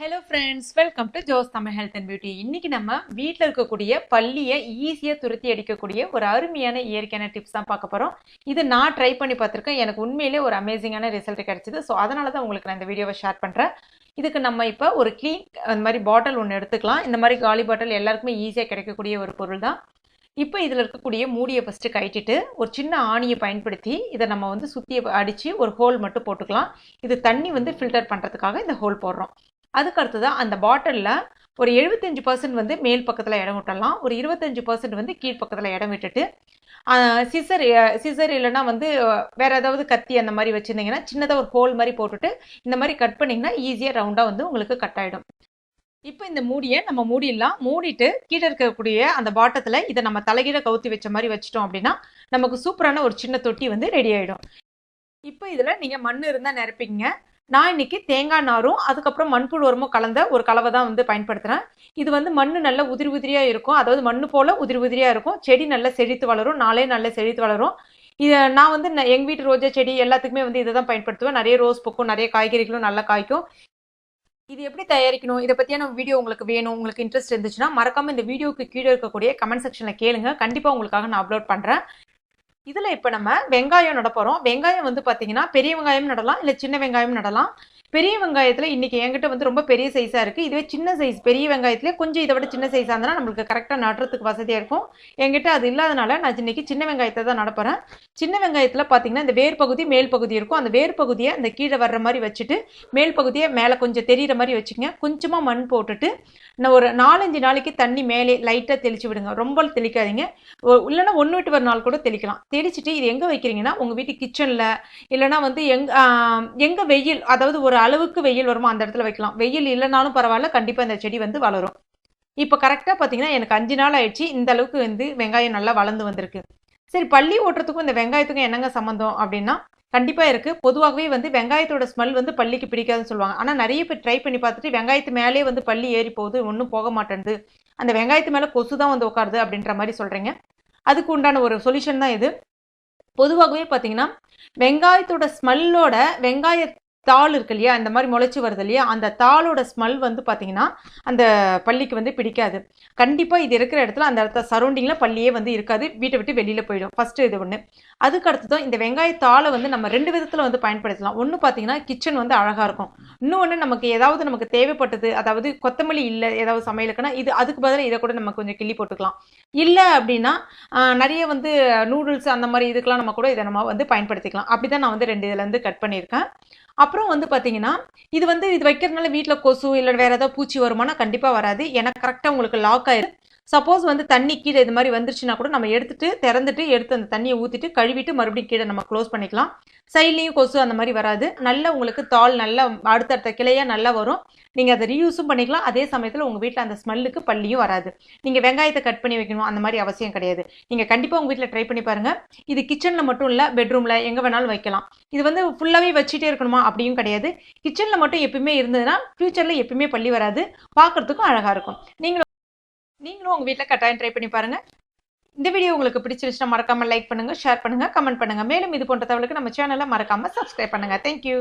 Hello friends welcome to Jo's Tamil health and beauty இன்றைக்கி நம்ம வீட்டில் இருக்கக்கூடிய பள்ளியை ஈஸியாக துருத்தி அடிக்கக்கூடிய ஒரு அருமையான இயற்கையான டிப்ஸ் தான் பார்க்க போகிறோம் இது நான் ட்ரை பண்ணி பார்த்துருக்கேன். எனக்கு உண்மையிலே ஒரு அமேசிங்கான ரிசல்ட் கிடச்சிது. ஸோ அதனால தான் உங்களுக்கு நான் இந்த வீடியோவை ஷேர் பண்ணுறேன் இதுக்கு நம்ம இப்போ ஒரு க்ளீன் அந்த மாதிரி பாட்டில் ஒன்று எடுத்துக்கலாம். இந்த மாதிரி காலி பாட்டில் எல்லாருக்குமே ஈஸியாக கிடைக்கக்கூடிய ஒரு பொருள் தான். இப்போ இதில் இருக்கக்கூடிய மூடியை ஃபஸ்ட்டு கட்டிட்டு ஒரு சின்ன ஆணியை பயன்படுத்தி இதை நம்ம வந்து சுற்றி அடித்து ஒரு ஹோல் மட்டும் போட்டுக்கலாம். இது தண்ணி வந்து ஃபில்டர் பண்ணுறதுக்காக இந்த ஹோல் போடுறோம். அதுக்கு தான் அந்த பாட்டிலில் ஒரு எழுபத்தஞ்சு பர்சன்ட் வந்து மேல் பக்கத்தில் இடம் விட்டலாம் ஒரு இருபத்தஞ்சு பர்சன்ட் வந்து கீழ் பக்கத்தில் இடம் விட்டுட்டு சிசர் சிசர் இல்லைன்னா வந்து வேறு ஏதாவது கத்தி அந்த மாதிரி வச்சுருந்தீங்கன்னா சின்னதாக ஒரு ஹோல் மாதிரி போட்டுட்டு இந்த மாதிரி கட் பண்ணிங்கன்னா ஈஸியாக ரவுண்டாக வந்து உங்களுக்கு கட் ஆகிடும் இப்போ இந்த மூடியை நம்ம மூடிடலாம். மூடிட்டு கீழே இருக்கக்கூடிய அந்த பாட்டத்தில் இதை நம்ம தலைகீழ கவுத்தி வச்ச மாதிரி வச்சிட்டோம் அப்படின்னா நமக்கு சூப்பரான ஒரு சின்ன தொட்டி வந்து ரெடி ஆகிடும் இப்போ இதில் நீங்கள் மண் இருந்தால் நிரப்பிங்க நான் இன்னைக்கு தேங்காய் நாரும் அதுக்கப்புறம் மண்புழு உரமும் கலந்த ஒரு கலவை தான் வந்து பயன்படுத்துகிறேன் இது வந்து மண் நல்ல உதிரி உதிரியாக இருக்கும். அதாவது மண் போல் உதிரி உதிரியாக இருக்கும். செடி நல்லா செழித்து வளரும். நாளே நல்ல செழித்து வளரும். இதை நான் வந்து எங்கள் வீட்டு ரோஜா செடி எல்லாத்துக்குமே வந்து இதை தான் பயன்படுத்துவேன். நிறைய ரோஸ் பூக்கும் நிறைய காய்கறிகளும் நல்லா காய்க்கும். இது எப்படி தயாரிக்கணும்? இதை பற்றியான வீடியோ உங்களுக்கு வேணும் உங்களுக்கு இன்ட்ரெஸ்ட் இருந்துச்சுன்னா மறக்காமல் இந்த வீடியோக்கு கீழே இருக்கக்கூடிய கமெண்ட் செக்ஷனில் கேளுங்க. கண்டிப்பாக உங்களுக்காக நான் அப்லோட் பண்ணுறேன் இதில் இப்போ நம்ம வெங்காயம் நட போகிறோம் வெங்காயம் வந்து பார்த்தீங்கன்னா பெரிய வெங்காயம் நடலாம் இல்லை சின்ன வெங்காயம் நடலாம். பெரிய வெங்காயத்தில் இன்றைக்கி என்கிட்ட வந்து ரொம்ப பெரிய சைஸாக இருக்குது இதுவே சின்ன சைஸ் பெரிய வெங்காயத்துலேயே கொஞ்சம் இதை விட சின்ன சைஸாக இருந்தால் நம்மளுக்கு கரெக்டாக நடுறதுக்கு வசதியாக இருக்கும். என்கிட்ட அது இல்லாதனால நான் இன்றைக்கி சின்ன வெங்காயத்தை தான் நடப்புறேன் சின்ன வெங்காயத்தில் பார்த்தீங்கன்னா இந்த வேர் பகுதி மேல் பகுதி இருக்கும். அந்த வேர் பகுதியை அந்த கீழே வர்ற மாதிரி வச்சுட்டு மேல் பகுதியை மேலே கொஞ்சம் தெரிகிற மாதிரி வச்சுக்கங்க. கொஞ்சமாக மண் போட்டுட்டு நான் ஒரு நாலஞ்சு நாளைக்கு தண்ணி மேலே லைட்டாக தெளிச்சு விடுங்க. ரொம்ப தெளிக்காதீங்க. இல்லைன்னா ஒன்று விட்டு ஒரு நாள் கூட தெளிக்கலாம். தெளிச்சுட்டு இது எங்கே வைக்கிறீங்கன்னா உங்கள் வீட்டு கிச்சனில் இல்லைனா வந்து எங் எங்கே வெயில் அதாவது ஒரு அளவுக்கு வெயில் வருமோ அந்த இடத்துல வைக்கலாம். வெயில் இல்லைனாலும் பரவாயில்ல கண்டிப்பாக இந்த செடி வந்து வளரும். இப்போ கரெக்டாக பார்த்தீங்கன்னா எனக்கு அஞ்சு நாள் ஆயிடுச்சு. இந்த அளவுக்கு வந்து வெங்காயம் நல்லா வளர்ந்து வந்திருக்கு. சரி பள்ளி ஓட்டுறதுக்கும் இந்த வெங்காயத்துக்கும் என்னங்க சம்மந்தம் அப்படின்னா கண்டிப்பாக இருக்குது பொதுவாகவே வந்து வெங்காயத்தோட ஸ்மெல் வந்து பள்ளிக்கு பிடிக்காதுன்னு சொல்லுவாங்க. ஆனால் நிறைய பேர் ட்ரை பண்ணி பார்த்துட்டு வெங்காயத்து மேலே வந்து பள்ளி ஏறி போகுது ஒன்றும் போக மாட்டேன்து அந்த வெங்காயத்து மேலே கொசு தான் வந்து உட்காருது அப்படின்ற மாதிரி சொல்கிறீங்க அதுக்கு உண்டான ஒரு சொல்யூஷன் தான் இது. பொதுவாகவே பார்த்தீங்கன்னா வெங்காயத்தோட ஸ்மெல்லோட வெங்காய தாள் இருக்கு இல்லையா? இந்த மாதிரி முளைச்சி வருது இல்லையா? அந்த தாளோட ஸ்மெல் வந்து பார்த்தீங்கன்னா அந்த பள்ளிக்கு வந்து பிடிக்காது. கண்டிப்பாக இது இருக்கிற இடத்துல அந்த இடத்த சரௌண்டிங்கில் பள்ளியே வந்து இருக்காது. வீட்டை விட்டு வெளியில் போயிடும். ஃபஸ்ட்டு இது ஒன்று அதுக்கு அடுத்ததும் இந்த வெங்காயத்தாளை வந்து நம்ம ரெண்டு விதத்தில் வந்து பயன்படுத்தலாம். ஒன்று பார்த்தீங்கன்னா கிச்சன் வந்து அழகாக இருக்கும். இன்னொன்று நமக்கு ஏதாவது நமக்கு தேவைப்பட்டது அதாவது கொத்தமல்லி இல்லை ஏதாவது சமையலுக்குன்னா இது அதுக்கு பதிலாக இதை கூட நம்ம கொஞ்சம் கிள்ளி போட்டுக்கலாம். இல்லை அப்படின்னா நிறைய வந்து நூடுல்ஸ் அந்த மாதிரி இதுக்கெலாம் நம்ம கூட இதை நம்ம வந்து பயன்படுத்திக்கலாம். அப்படி தான் நான் வந்து ரெண்டு இதுலேருந்து கட் பண்ணியிருக்கேன். அப்புறம் வந்து பார்த்தீங்கன்னா இது வந்து இது வைக்கிறதுனால வீட்டில் கொசு இல்லை வேறு ஏதாவது பூச்சி வருமானா கண்டிப்பாக வராது. ஏன்னா கரெக்டாக உங்களுக்கு லாக் ஆயிரு. சப்போஸ் வந்து தண்ணி கீழே இது மாதிரி வந்துருச்சுன்னா கூட நம்ம எடுத்துட்டு திறந்துட்டு எடுத்து அந்த தண்ணியை ஊற்றிட்டு கழுவிட்டு மறுபடியும் கீழே நம்ம க்ளோஸ் பண்ணிக்கலாம். சைட்லேயும் கொசு அந்த மாதிரி வராது. நல்லா உங்களுக்கு தாள் நல்லா அடுத்தடுத்த கிளையாக நல்லா வரும். நீங்கள் அதை ரீயூஸும் பண்ணிக்கலாம். அதே சமயத்தில் உங்கள் வீட்டில் அந்த ஸ்மெல்லுக்கு பள்ளியும் வராது. நீங்கள் வெங்காயத்தை கட் பண்ணி வைக்கணும். அந்த மாதிரி அவசியம் கிடையாது. நீங்கள் கண்டிப்பாக உங்கள் வீட்டில் ட்ரை பண்ணி பாருங்கள் இது கிச்சனில் மட்டும் இல்லை பெட்ரூமில் எங்கே வேணாலும் வைக்கலாம். இது வந்து ஃபுல்லாகவே வச்சுட்டே இருக்கணுமா? அப்படியும் கிடையாது. கிச்சனில் மட்டும் எப்பயுமே இருந்ததுன்னா ஃப்யூச்சரில் எப்பயுமே பள்ளி வராது. பார்க்குறதுக்கும் அழகாக இருக்கும். நீங்களும் நீங்களும் உங்கள் வீட்டில் கட்டாயம் ட்ரை பண்ணி பாருங்கள் இந்த வீடியோ உங்களுக்கு பிடிச்சிருச்சுன்னா மறக்காமல் லைக் பண்ணுங்கள் ஷேர் பண்ணுங்கள் கமெண்ட் பண்ணுங்கள் மேலும் இது போன்ற தகவலுக்கு நம்ம சேனலை மறக்காமல் சப்ஸ்கிரைப் பண்ணுங்கள் தேங்க்யூ